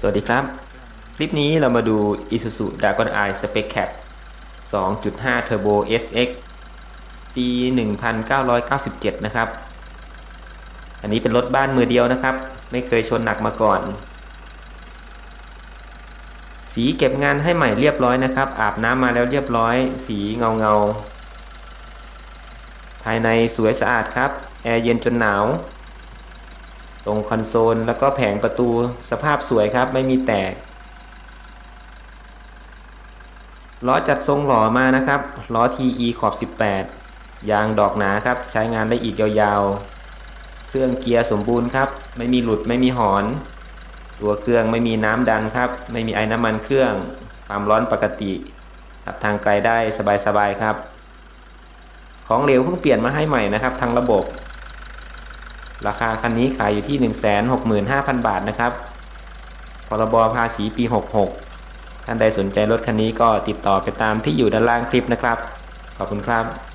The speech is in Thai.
สวัสดีครับ คลิปนี้เรามาดู Isuzu Dragon Eye Spec Cap 2.5 Turbo SX ปี 1997 นะครับ อันนี้เป็นรถบ้านมือเดียวนะครับ ไม่เคยชนหนักมาก่อน สีเก็บงานให้ใหม่เรียบร้อยนะครับ อาบน้ำมาแล้วเรียบร้อย สีเงาเงาภายในสวยสะอาดครับ แอร์เย็นจนหนาว ตรงคอนโซลแล้วก็แผงประตูสภาพสวยครับ ไม่มีแตกล้อจัดทรงหล่อมานะครับล้อ TE ขอบ 18 ยางดอกหนาครับ ใช้งานได้อีกยาวๆ เครื่องเกียร์สมบูรณ์ครับ ไม่มีหลุดไม่มีหอน ตัวเครื่องไม่มีน้ำดันครับ ไม่มีไอ้น้ำมันเครื่องความร้อนปกติขับทางไกลได้สบายๆครับ ของเหลวเพิ่งเปลี่ยนมาให้ใหม่นะครับทางระบบ ราคาคันนี้ขายอยู่ที่ 165,000 บาทนะครับ พรบภาษีปี 66 ท่านใดสนใจรถคันนี้ก็ติดต่อไปตามที่อยู่ด้านล่างคลิปนะครับ ขอบคุณครับ